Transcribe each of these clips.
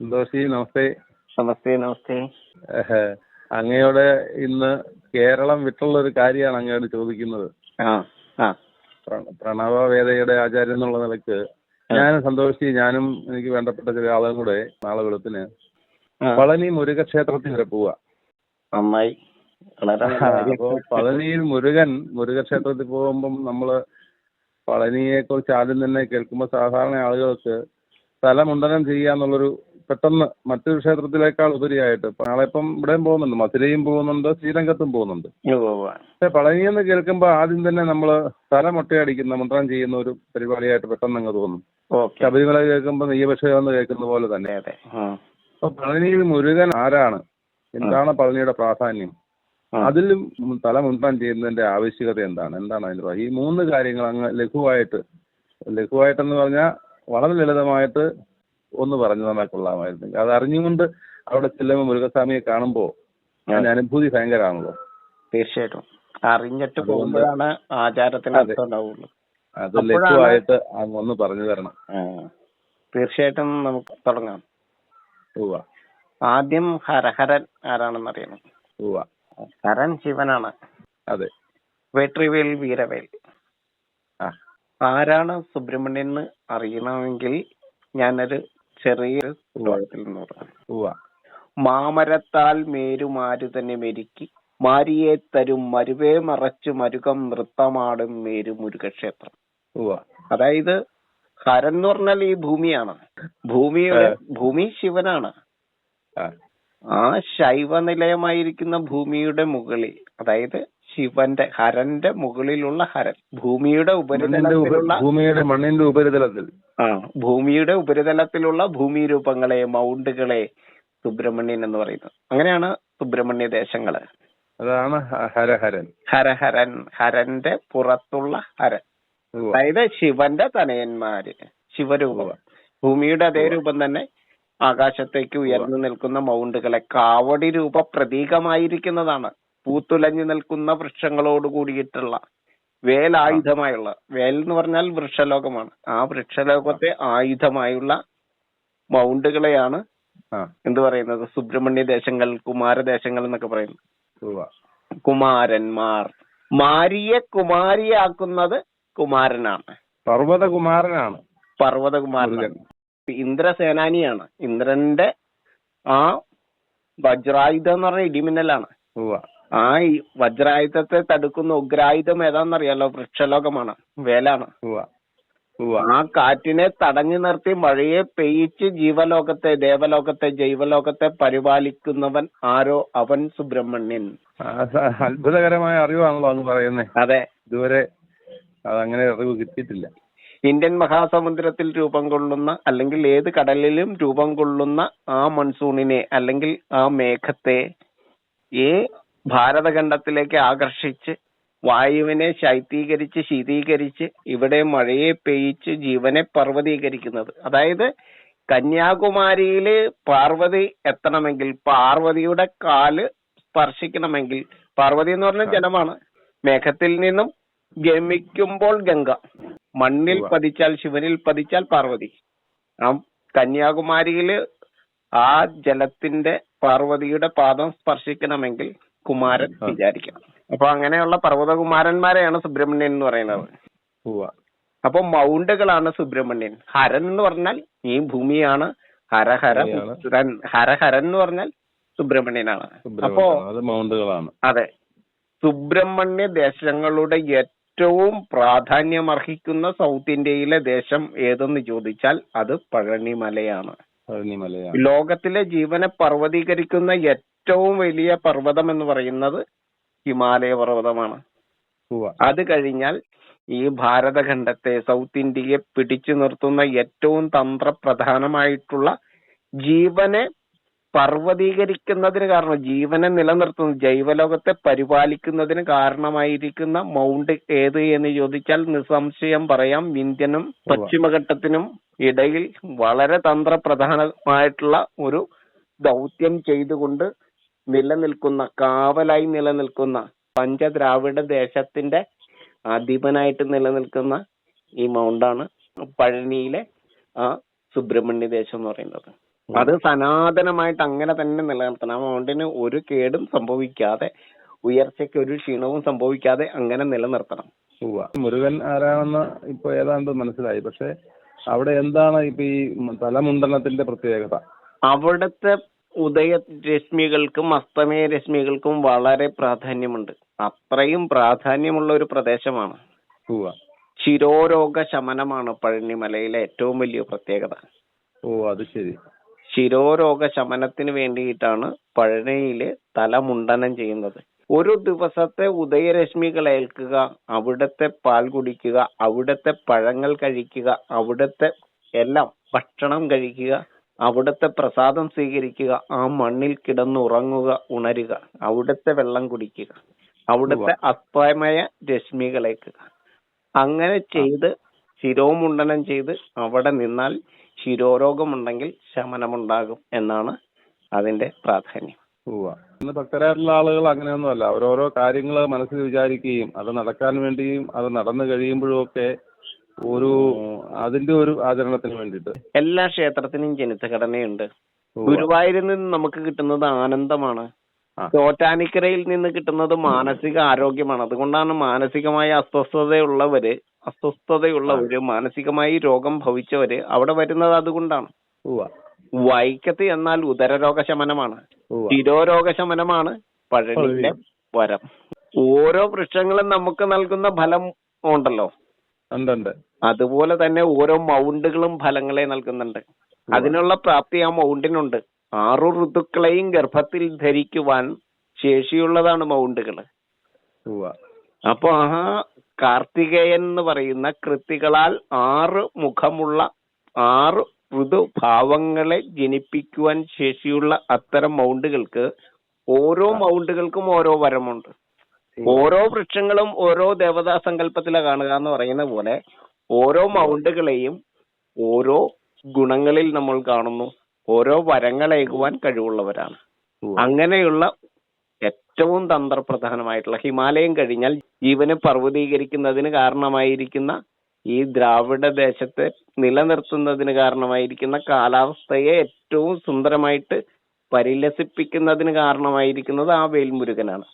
സന്തോഷി നമസ്തേ. നമസ്തേ നമസ്തേ. അങ്ങയുടെ ഇന്ന് കേരളം വിട്ടുള്ള ഒരു കാര്യമാണ് അങ്ങയോട് ചോദിക്കുന്നത്. പ്രണവ വേദയുടെ ആചാര്യം എന്നുള്ള നിലയ്ക്ക് ഞാൻ സന്തോഷി ഞാനും എനിക്ക് വേണ്ടപ്പെട്ട ചില ആളുകളും കൂടെ നാളെ വെളുപ്പിന് പളനി മുരുകക്ഷേത്രത്തിൽ വരെ പോവാ. നന്നായി. അപ്പോ പളനിയിൽ മുരുകൻ മുരുകക്ഷേത്രത്തിൽ പോകുമ്പം നമ്മൾ പളനിയെ കുറിച്ച് ആദ്യം തന്നെ കേൾക്കുമ്പോൾ സാധാരണ ആളുകൾക്ക് സ്ഥലമുണ്ടനം ചെയ്യാന്നുള്ളൊരു പെട്ടെന്ന് മറ്റൊരു ക്ഷേത്രത്തിലേക്കാൾ ഉപരിയായിട്ട് നാളെ ഇപ്പം ഇവിടെയും പോകുന്നുണ്ട് മധുരയും പോകുന്നുണ്ട് ശ്രീരംഗത്തും പോകുന്നുണ്ട്. പക്ഷെ പളനി എന്ന് കേൾക്കുമ്പോൾ ആദ്യം തന്നെ നമ്മൾ തല മുട്ടയടിക്കുന്ന മുണ്ടനം ചെയ്യുന്ന ഒരു പരിപാടിയായിട്ട് പെട്ടെന്ന് അങ്ങ് തോന്നും. ശബരിമല കേൾക്കുമ്പോൾ നെയ്യഭിഷേകം എന്ന് കേൾക്കുന്ന പോലെ തന്നെ. അപ്പൊ പളനിയിൽ മുരുകൻ ആരാണ്? എന്താണ് പളനിയുടെ പ്രാധാന്യം? അതിലും തല മുൻപാൻ ചെയ്യുന്നതിന്റെ ആവശ്യകത എന്താണ്? എന്താണ് അതിന്റെ ഈ മൂന്ന് കാര്യങ്ങൾ അങ്ങ് ലഘുവായിട്ട് ലഘുവായിട്ടെന്ന് പറഞ്ഞാൽ വളരെ ലളിതമായിട്ട് ഒന്ന് പറഞ്ഞു തന്നാൽ കൊള്ളാമായിരുന്നു. അത് അറിഞ്ഞുകൊണ്ട് അവിടെ ചെല്ലുമ്പോൾ മുരുകസ്വാമിയെ കാണുമ്പോൾ ഞാൻ അനുഭൂതി ഭയങ്കരമാണല്ലോ തീർച്ചയായിട്ടും. അറിഞ്ഞിട്ട് പോകുമ്പോഴാണ് ആചാരത്തിന്. അർത്ഥം ഉണ്ടാവുള്ളൂ അത് ലഘുവായിട്ട് ഒന്ന് പറഞ്ഞു തരണം. തീർച്ചയായിട്ടും നമുക്ക് തുടങ്ങാം. ആദ്യം ഹരഹരൻ ആരാണെന്ന് അറിയണം. ഹരൻ ശിവനാണ്. അതെ. വെട്രിവേൽ വീരവേൽ. ആ. ആരാണ് സുബ്രഹ്മണ്യൻ എന്ന് അറിയണമെങ്കിൽ ഞാനൊരു നിന്ന് പറയാം ഉവ്വ. മാമരത്താൽ മേരുമാരു തന്നെ മെരുക്കി. മാരിയെ തരും മരുവേ മറച്ചു മരുകം നൃത്തമാടും മേരു മുരുകക്ഷേത്രം. ഉവ്വ. അതായത് ഹരൻ എന്ന് പറഞ്ഞാൽ ഈ ഭൂമിയാണ്. ഭൂമി ഭൂമി ശിവനാണ്. ആ. ആ ശൈവ നിലയമായിരിക്കുന്ന ഭൂമിയുടെ മുകളിൽ അതായത് ശിവന്റെ ഹരന്റെ മുകളിലുള്ള ഹരൻ ഭൂമിയുടെ ഉപരിതലത്തിലുള്ള ഭൂമിയുടെ മണ്ണിന്റെ ഉപരിതലത്തിൽ. ആ ഭൂമിയുടെ ഉപരിതലത്തിലുള്ള ഭൂമി രൂപങ്ങളെ മൗണ്ടുകളെ സുബ്രഹ്മണ്യൻ എന്ന് പറയുന്നത്. അങ്ങനെയാണ് സുബ്രഹ്മണ്യ ദേശങ്ങൾ. അതാണ് ഹരഹരൻ. ഹരഹരൻ ഹരന്റെ പുറത്തുള്ള ഹരൻ. അതായത് ശിവന്റെ തനയന്മാര് ശിവരൂപം. ഭൂമിയുടെ അതേ രൂപം തന്നെ ആകാശത്തേക്ക് ഉയർന്നു നിൽക്കുന്ന മൗണ്ടുകളെ കാവടി രൂപ പ്രതീകമായിരിക്കുന്നതാണ് പൂത്തുലഞ്ഞു നിൽക്കുന്ന വൃക്ഷങ്ങളോട് കൂടിയിട്ടുള്ള വേലായുധമായുള്ള വേൽ എന്ന് പറഞ്ഞാൽ വൃക്ഷലോകമാണ്. ആ വൃക്ഷലോകത്തെ ആയുധമായുള്ള മൗണ്ടുകളെയാണ് എന്ത് പറയുന്നത്? സുബ്രഹ്മണ്യ ദേശങ്ങൾ കുമാരദേശങ്ങൾ എന്നൊക്കെ പറയുന്നത്. കുമാരന്മാർ. മാരിയെ കുമാരിയാക്കുന്നത് കുമാരനാണ്. പർവതകുമാരനാണ്. പർവതകുമാരൻ ഇന്ദ്രസേനാനിയാണ്. ഇന്ദ്രന്റെ ആ വജ്രായുധം എന്ന് പറഞ്ഞ ഇടിമിന്നലാണ്. ആ ഈ വജ്രായുധത്തെ തടുക്കുന്ന ഉഗ്രായുധം ഏതാണെന്നറിയാലോ? വൃക്ഷലോകമാണ് വേലാണ്. ആ കാറ്റിനെ തടഞ്ഞു നിർത്തി മഴയെ പെയ്യിച്ച് ജീവലോകത്തെ ദേവലോകത്തെ ജൈവലോകത്തെ പരിപാലിക്കുന്നവൻ ആരോ? അവൻ സുബ്രഹ്മണ്യൻ. അത്ഭുതകരമായ അറിവാണല്ലോ അങ്ങ് പറയുന്നേ. അതെ. ഇതുവരെ അതങ്ങനെ അറിവ് കിട്ടിയിട്ടില്ല. ഇന്ത്യൻ മഹാസമുദ്രത്തിൽ രൂപം കൊള്ളുന്ന അല്ലെങ്കിൽ ഏത് കടലിലും രൂപം കൊള്ളുന്ന ആ മൺസൂണിനെ അല്ലെങ്കിൽ ആ മേഘത്തെ ഈ ഭാരതഖണ്ഡത്തിലേക്ക് ആകർഷിച്ച് വായുവിനെ ശൈത്യീകരിച്ച് ശീതീകരിച്ച് ഇവിടെ മഴയെ പെയ്യിച്ച് ജീവനെ പർവതീകരിക്കുന്നത്. അതായത് കന്യാകുമാരിയിൽ പാർവതി എത്തണമെങ്കിൽ പാർവതിയുടെ കാൽ സ്പർശിക്കണമെങ്കിൽ പാർവതി എന്ന് പറഞ്ഞ ജലമാണ് മേഘത്തിൽ നിന്നും ഗമിക്കുമ്പോൾ ഗംഗ. മണ്ണിൽ പതിച്ചാൽ ശിവനിൽ പതിച്ചാൽ പാർവതി. ആ കന്യാകുമാരിയിൽ ആ ജലത്തിന്റെ പാർവതിയുടെ പാദം സ്പർശിക്കണമെങ്കിൽ കുമാരൻ. വിചാരിക്കണം അപ്പൊ അങ്ങനെയുള്ള പർവതകുമാരന്മാരെയാണ് സുബ്രഹ്മണ്യൻ എന്ന് പറയുന്നത്. അപ്പൊ മൗണ്ടുകളാണ് സുബ്രഹ്മണ്യൻ. ഹരൻ എന്ന് പറഞ്ഞാൽ ഈ ഭൂമിയാണ്. ഹരഹര. പുത്രൻ. ഹരഹരൻ എന്ന് പറഞ്ഞാൽ സുബ്രഹ്മണ്യനാണ്. അപ്പോ മൗണ്ടുകളാണ്. അതെ. സുബ്രഹ്മണ്യ ദേശങ്ങളുടെ ഏറ്റവും പ്രാധാന്യമർഹിക്കുന്ന സൗത്ത് ഇന്ത്യയിലെ ദേശം ഏതെന്ന് ചോദിച്ചാൽ അത് പഴനിമലയാണ്. ലോകത്തിലെ ജീവനെ പർവതീകരിക്കുന്ന ഏറ്റവും വലിയ പർവതം എന്ന് പറയുന്നത് ഹിമാലയ പർവതമാണ്. അത് കഴിഞ്ഞാൽ ഈ ഭാരതഖണ്ഡത്തെ സൗത്ത് ഇന്ത്യയെ പിടിച്ചു നിർത്തുന്ന ഏറ്റവും തന്ത്രപ്രധാനമായിട്ടുള്ള ജീവനെ പർവതീകരിക്കുന്നതിന് കാരണം ജീവനെ നിലനിർത്തുന്ന ജൈവലോകത്തെ പരിപാലിക്കുന്നതിന് കാരണമായിരിക്കുന്ന മൗണ്ട് ഏത് എന്ന് ചോദിച്ചാൽ നിസ്സംശയം പറയാം. ഇന്ത്യനും പശ്ചിമഘട്ടത്തിനും ഇടയിൽ വളരെ തന്ത്രപ്രധാനമായിട്ടുള്ള ഒരു ദൗത്യം ചെയ്തുകൊണ്ട് നിലനിൽക്കുന്ന കാവലായി നിലനിൽക്കുന്ന പഞ്ചദ്രാവിഡ ദേശത്തിന്റെ അധിപനായിട്ട് നിലനിൽക്കുന്ന ഈ മൗണ്ടാണ് പഴനിയിലെ ആ സുബ്രഹ്മണ്യ ദേശം എന്ന് പറയുന്നത്. അത് സനാതനമായിട്ട് അങ്ങനെ തന്നെ നിലനിർത്തണം. ആ മൗണ്ടിന് ഒരു കേടും സംഭവിക്കാതെ ഉയർച്ചയ്ക്ക് ഒരു ക്ഷീണവും സംഭവിക്കാതെ അങ്ങനെ നിലനിർത്തണം. മുരുകൻ ആരാണെന്ന് ഇപ്പൊ ഏതാണ്ട് മനസ്സിലായി. പക്ഷെ അവിടെ എന്താണ് ഇപ്പൊ ഈ തലമുണ്ടനത്തിന്റെ പ്രത്യേകത? അവിടുത്തെ ഉദയ രശ്മികൾക്കും അസ്തമയ രശ്മികൾക്കും വളരെ പ്രാധാന്യമുണ്ട്. അത്രയും പ്രാധാന്യമുള്ള ഒരു പ്രദേശമാണ്. ശിരോരോഗ ശമനമാണ് പഴനിമലയിലെ ഏറ്റവും വലിയ പ്രത്യേകത. ഓ അത് ശരി. ശിരോരോഗ ശമനത്തിന് വേണ്ടിയിട്ടാണ് പഴനിയിൽ തലമുണ്ടനം ചെയ്യുന്നത്. ഒരു ദിവസത്തെ ഉദയരശ്മികൾ ഏൽക്കുക അവിടുത്തെ പാൽ കുടിക്കുക അവിടുത്തെ പഴങ്ങൾ കഴിക്കുക അവിടുത്തെ എല്ലാം ഭക്ഷണം കഴിക്കുക അവിടുത്തെ പ്രസാദം സ്വീകരിക്കുക ആ മണ്ണിൽ കിടന്നുറങ്ങുക ഉണരുക അവിടുത്തെ വെള്ളം കുടിക്കുക അവിടുത്തെ അസ്തമയ രശ്മികളേക്കുക അങ്ങനെ ചെയ്ത് ശിരോമുണ്ടനം ചെയ്ത് അവിടെ നിന്നാൽ ശിരോരോഗമുണ്ടെങ്കിൽ ശമനമുണ്ടാകും എന്നാണ് അതിന്റെ പ്രാധാന്യം. ഇന്ന് ഭക്തരായിട്ടുള്ള ആളുകൾ അങ്ങനെയൊന്നുമല്ല. ഓരോരോ കാര്യങ്ങൾ മനസ്സിൽ വിചാരിക്കുകയും അത് നടക്കാൻ വേണ്ടിയും അത് നടന്നു കഴിയുമ്പോഴും ഒക്കെ ഒരു അതിന്റെ ഒരു ആചരണത്തിന് വേണ്ടിയിട്ട്. എല്ലാ ക്ഷേത്രത്തിനും ജനിതഘടനയുണ്ട്. ഗുരുവായൂരിൽ നിന്ന് നമുക്ക് കിട്ടുന്നത് ആനന്ദമാണ്. തോറ്റാനിക്കരയിൽ ചോറ്റാനിക്കരയിൽ നിന്ന് കിട്ടുന്നത് മാനസിക ആരോഗ്യമാണ്. അതുകൊണ്ടാണ് മാനസികമായ അസ്വസ്ഥതയുള്ളവര് അസ്വസ്ഥതയുള്ളവര് മാനസികമായി രോഗം ഭവിച്ചവര് അവിടെ വരുന്നത് അതുകൊണ്ടാണ്. വൈക്കത്ത് എന്നാൽ ഉദരരോഗശമനമാണ്. ശമനമാണ് ഉവ്വ. ശിരോരോഗ ശമനമാണ് പഴനിയിലെ. വരം. ഓരോ വൃക്ഷങ്ങളും നമുക്ക് നൽകുന്ന ഫലം ഉണ്ടല്ലോ. ഉണ്ട് ഉണ്ട് അതുപോലെ തന്നെ ഓരോ മൗണ്ടുകളും ഫലങ്ങളെ നൽകുന്നുണ്ട്. അതിനുള്ള പ്രാപ്തി ആ മൗണ്ടിനുണ്ട്. ആറു ഋതുക്കളെയും ഗർഭത്തിൽ ധരിക്കുവാൻ ശേഷിയുള്ളതാണ് മൗണ്ടുകൾ. അപ്പൊ ആ കാർത്തികേയൻ എന്ന് പറയുന്ന കൃത്തികളാൽ ആറ് മുഖമുള്ള ആറ് ഋതുഭാവങ്ങളെ ജനിപ്പിക്കുവാൻ ശേഷിയുള്ള അത്തരം മൗണ്ടുകൾക്ക് ഓരോ മൗണ്ടുകൾക്കും ഓരോ വരമുണ്ട്. ഓരോ വൃക്ഷങ്ങളും ഓരോ ദേവതാ സങ്കല്പത്തിലെ കാണുക എന്ന് പറയുന്ന പോലെ ഓരോ മൗണ്ടുകളെയും ഓരോ ഗുണങ്ങളിൽ നമ്മൾ കാണുന്നു. ഓരോ വരങ്ങളേകുവാൻ കഴിവുള്ളവരാണ്. അങ്ങനെയുള്ള ഏറ്റവും തന്ത്രപ്രധാനമായിട്ടുള്ള ഹിമാലയം കഴിഞ്ഞാൽ ജീവനെ പർവതീകരിക്കുന്നതിന് കാരണമായിരിക്കുന്ന ഈ ദ്രാവിഡ ദേശത്തെ നിലനിർത്തുന്നതിന് കാരണമായിരിക്കുന്ന കാലാവസ്ഥയെ ഏറ്റവും സുന്ദരമായിട്ട് പരിലസിപ്പിക്കുന്നതിന് കാരണമായിരിക്കുന്നത് ആ വേൽമുരുകനാണ്.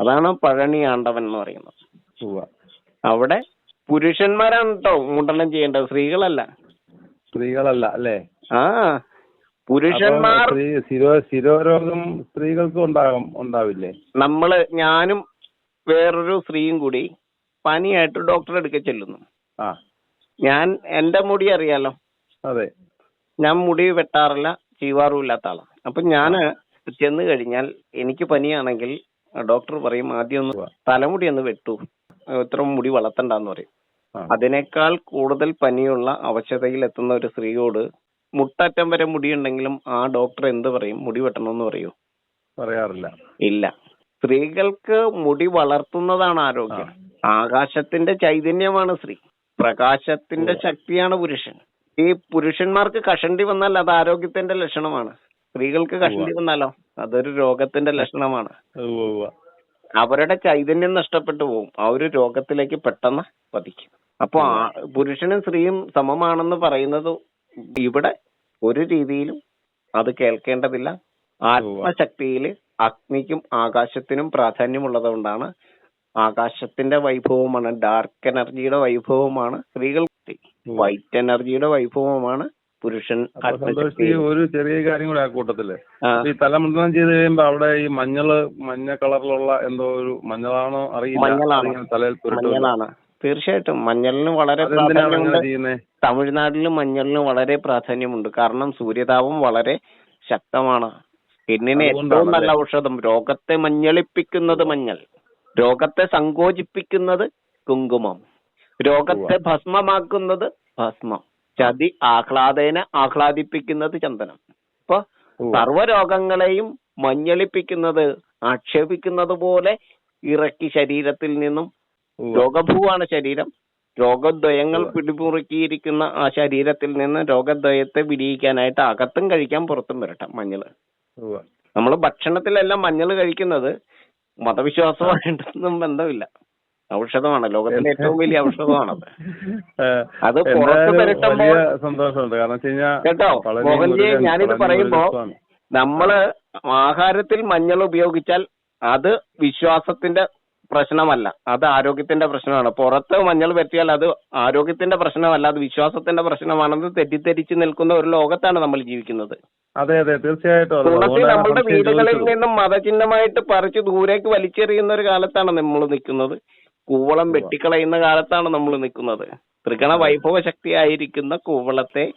അതാണ് പഴനി ആണ്ടവൻ എന്ന് പറയുന്നത്. അവിടെ പുരുഷന്മാരാണ് കേട്ടോ മുണ്ടനം ചെയ്യേണ്ടത്. സ്ത്രീകളല്ല. സ്ത്രീകളല്ല അല്ലേ? ആ പുരുഷന്മാർ ശിരോരോഗം സ്ത്രീകൾക്കും ഉണ്ടാകും ഉണ്ടാവില്ലേ? നമ്മൾ ഞാനും വേറൊരു സ്ത്രീയും കൂടി പനിയായിട്ട് ഡോക്ടറെ അടുക്ക ചെല്ലുന്നു. ഞാൻ എന്റെ മുടി അറിയാലോ? അതെ. ഞാൻ മുടി വെട്ടാറില്ല ചീവാറും ഇല്ലാത്ത ആളാണ് അപ്പൊ ഞാൻ ചെന്ന് കഴിഞ്ഞാൽ എനിക്ക് പനിയാണെങ്കിൽ ഡോക്ടർ പറയും ആദ്യം ഒന്ന് തലമുടി ഒന്ന് വെട്ടു. ഇത്ര മുടി വളർത്തണ്ടെന്ന് പറയും. അതിനേക്കാൾ കൂടുതൽ പനിയുള്ള അവശതയിൽ എത്തുന്ന ഒരു സ്ത്രീയോട് മുട്ടറ്റം വരെ മുടിയുണ്ടെങ്കിലും ആ ഡോക്ടർ എന്ത് പറയും? മുടി വെട്ടണമെന്ന് പറയൂ. പറയാറില്ല. ഇല്ല. സ്ത്രീകൾക്ക് മുടി വളർത്തുന്നതാണ് ആരോഗ്യം. ആകാശത്തിന്റെ ചൈതന്യമാണ് സ്ത്രീ പ്രകാശത്തിന്റെ ശക്തിയാണ് പുരുഷൻ. ഈ പുരുഷന്മാർക്ക് കഷണ്ടി വന്നാൽ അത് ആരോഗ്യത്തിന്റെ ലക്ഷണമാണ്. സ്ത്രീകൾക്ക് കഷണ്ടി വന്നാലോ? അതൊരു രോഗത്തിന്റെ ലക്ഷണമാണ്. അവരുടെ ചൈതന്യം നഷ്ടപ്പെട്ടു പോകും ആ ഒരു രോഗത്തിലേക്ക് പെട്ടെന്ന് പതിക്കും. അപ്പൊ പുരുഷനും സ്ത്രീയും സമമാണെന്ന് പറയുന്നത് ഇവിടെ ഒരു രീതിയിലും അത് കേൾക്കേണ്ടതില്ല. ആത്മശക്തിയിൽ അഗ്നിക്കും ആകാശത്തിനും പ്രാധാന്യമുള്ളത് ആകാശത്തിന്റെ വൈഭവമാണ് ഡാർക്ക് എനർജിയുടെ വൈഭവമാണ് സ്ത്രീകൾ വൈറ്റ് എനർജിയുടെ വൈഭവമാണ് പുരുഷൻ ഒരു ചെറിയ കാര്യം കൂടെ ആ കൂട്ടത്തിൽ. ഈ തലമുണ്ടനം ചെയ്ത് കഴിയുമ്പോ അവിടെ ഈ മഞ്ഞൾ മഞ്ഞ കളറിലുള്ള എന്തോ ഒരു മഞ്ഞളാണോ അറിയില്ല. തലയിൽ. മഞ്ഞളാണ്. തീർച്ചയായിട്ടും മഞ്ഞളിന് വളരെ പ്രാധാന്യമുണ്ട്. തമിഴ്നാട്ടിലും മഞ്ഞളിന് വളരെ പ്രാധാന്യമുണ്ട്. കാരണം സൂര്യതാപം വളരെ ശക്തമാണ്. സ്കിന്നിന് ഏറ്റവും നല്ല ഔഷധം. രോഗത്തെ മഞ്ഞളിപ്പിക്കുന്നത് മഞ്ഞൾ. രോഗത്തെ സങ്കോചിപ്പിക്കുന്നത് കുങ്കുമം. രോഗത്തെ ഭസ്മമാക്കുന്നത് ഭസ്മം. ചതി ആഹ്ലാദേനെ ആഹ്ലാദിപ്പിക്കുന്നത് ചന്ദനം. ഇപ്പൊ. സർവരോഗങ്ങളെയും മഞ്ഞളിപ്പിക്കുന്നത് ആക്ഷേപിക്കുന്നത് പോലെ ഇറക്കി ശരീരത്തിൽ നിന്നും രോഗഭൂവാണ് ശരീരം. രോഗദ്വയങ്ങൾ പിടിമുറുക്കിയിരിക്കുന്ന ആ ശരീരത്തിൽ നിന്ന് രോഗദ്വയത്തെ വിടിയിക്കാനായിട്ട് അകത്തും കഴിക്കാൻ പുറത്തും വരട്ടെ മഞ്ഞൾ. നമ്മൾ ഭക്ഷണത്തിലെല്ലാം മഞ്ഞൾ കഴിക്കുന്നത്. മതവിശ്വാസമായിട്ടൊന്നും ബന്ധമില്ല. ഔഷധമാണ്. ലോകത്തിലെ ഏറ്റവും വലിയ ഔഷധമാണത് ഏഹ്, അത് പുറത്ത് കഴിഞ്ഞാൽ കേട്ടോ മോഹൻജി ഞാനിത് പറയുമ്പോ നമ്മൾ ആഹാരത്തിൽ മഞ്ഞൾ ഉപയോഗിച്ചാൽ അത് വിശ്വാസത്തിന്റെ പ്രശ്നമല്ല. അത് ആരോഗ്യത്തിന്റെ പ്രശ്നമാണ്. പുറത്ത് മഞ്ഞൾ പറ്റിയാൽ അത് ആരോഗ്യത്തിന്റെ പ്രശ്നമല്ല അത് വിശ്വാസത്തിന്റെ പ്രശ്നമാണെന്ന് തെറ്റിദ്ധരിച്ച് നിൽക്കുന്ന ഒരു ലോകത്താണ് നമ്മൾ ജീവിക്കുന്നത്. അതെ അതെ തീർച്ചയായിട്ടും തുളസി നമ്മുടെ വീടുകളിൽ. നിന്നും മതചിഹ്നമായിട്ട് പറിച്ച് ദൂരേക്ക് വലിച്ചെറിയുന്ന ഒരു കാലത്താണ് നമ്മൾ നിൽക്കുന്നത്. കൂവളം വെട്ടിക്കളയുന്ന കാലത്താണ് നമ്മൾ നിൽക്കുന്നത്. ത്രികണ വൈഭവ ശക്തിയായിരിക്കുന്ന കൂവളത്തെ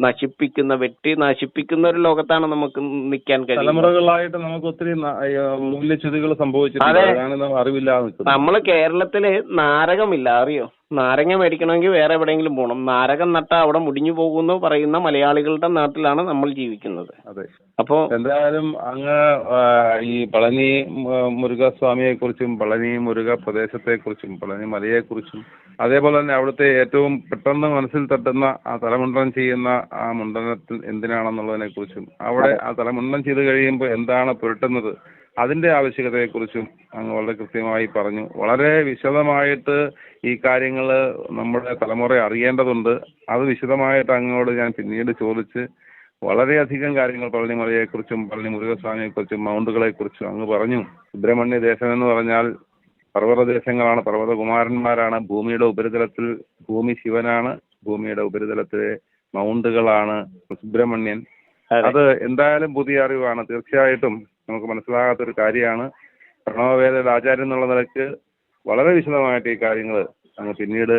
നശിപ്പിക്കുന്ന വെട്ടി നശിപ്പിക്കുന്ന ഒരു ലോകത്താണ് നമുക്ക് നിൽക്കാൻ കഴിയുന്നത്. തലമുറകളായിട്ട് നമുക്ക് ഒത്തിരി മൂല്യച്യുതികൾ സംഭവിച്ചിട്ടുണ്ട്. അതെ. നമ്മൾ അറിവില്ലാതെ നമ്മൾ കേരളത്തിൽ നാരകമില്ല അറിയോ? നാരങ്ങ മേടിക്കണമെങ്കിൽ വേറെ എവിടെയെങ്കിലും പോകണം നാരകം നട്ട അവിടെ മുടിഞ്ഞു പോകുന്നു പറയുന്ന മലയാളികളുടെ നാട്ടിലാണ് നമ്മൾ ജീവിക്കുന്നത്. അതെ. അപ്പോ എന്തായാലും അങ്ങ് ഈ പളനി മുരുകസ്വാമിയെ കുറിച്ചും പളനി മുരുക പ്രദേശത്തെ കുറിച്ചും പളനി മലയെ കുറിച്ചും അതേപോലെ തന്നെ അവിടുത്തെ ഏറ്റവും പെട്ടെന്ന് മനസ്സിൽ തട്ടുന്ന ആ തലമുണ്ടനം ചെയ്യുന്ന ആ മുണ്ടനത്തിൽ എന്തിനാണെന്നുള്ളതിനെ കുറിച്ചും അവിടെ ആ തലമുണ്ടനം ചെയ്ത് കഴിയുമ്പോൾ എന്താണ് പുരട്ടുന്നത്? അതിന്റെ ആവശ്യകതയെക്കുറിച്ചും അങ്ങ് വളരെ കൃത്യമായി പറഞ്ഞു. വളരെ വിശദമായിട്ട് ഈ കാര്യങ്ങൾ നമ്മുടെ തലമുറ അറിയേണ്ടതുണ്ട്. അത് വിശദമായിട്ട് അങ്ങോട് ഞാൻ പിന്നീട് ചോദിച്ച് വളരെയധികം കാര്യങ്ങൾ പളനി മലയെക്കുറിച്ചും പളനി മുരുകസ്വാമിയെക്കുറിച്ചും മൗണ്ടുകളെക്കുറിച്ചും അങ്ങ് പറഞ്ഞു. സുബ്രഹ്മണ്യ ദേശം എന്ന് പറഞ്ഞാൽ പർവതദേശങ്ങളാണ് പർവതകുമാരന്മാരാണ് ഭൂമിയുടെ ഉപരിതലത്തിൽ ഭൂമി ശിവനാണ് ഭൂമിയുടെ ഉപരിതലത്തിലെ മൗണ്ടുകളാണ് സുബ്രഹ്മണ്യൻ. അത് എന്തായാലും പുതിയ അറിവാണ്. തീർച്ചയായിട്ടും നമുക്ക് മനസ്സിലാകാത്ത ഒരു കാര്യമാണ്. പ്രണവവേദ ആചാര്യൻ എന്നുള്ള നിലയ്ക്ക് വളരെ വിശദമായിട്ട് ഈ കാര്യങ്ങൾ അങ്ങ് പിന്നീട്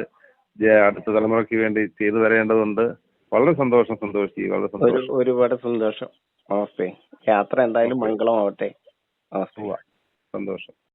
അടുത്ത തലമുറയ്ക്ക് വേണ്ടി ചെയ്തു തരേണ്ടതുണ്ട് വളരെ സന്തോഷം സന്തോഷി വളരെ സന്തോഷം. ഒരുപാട് സന്തോഷം. നമസ്തേ യാത്ര എന്തായാലും മംഗളമാവട്ടെ. സന്തോഷം.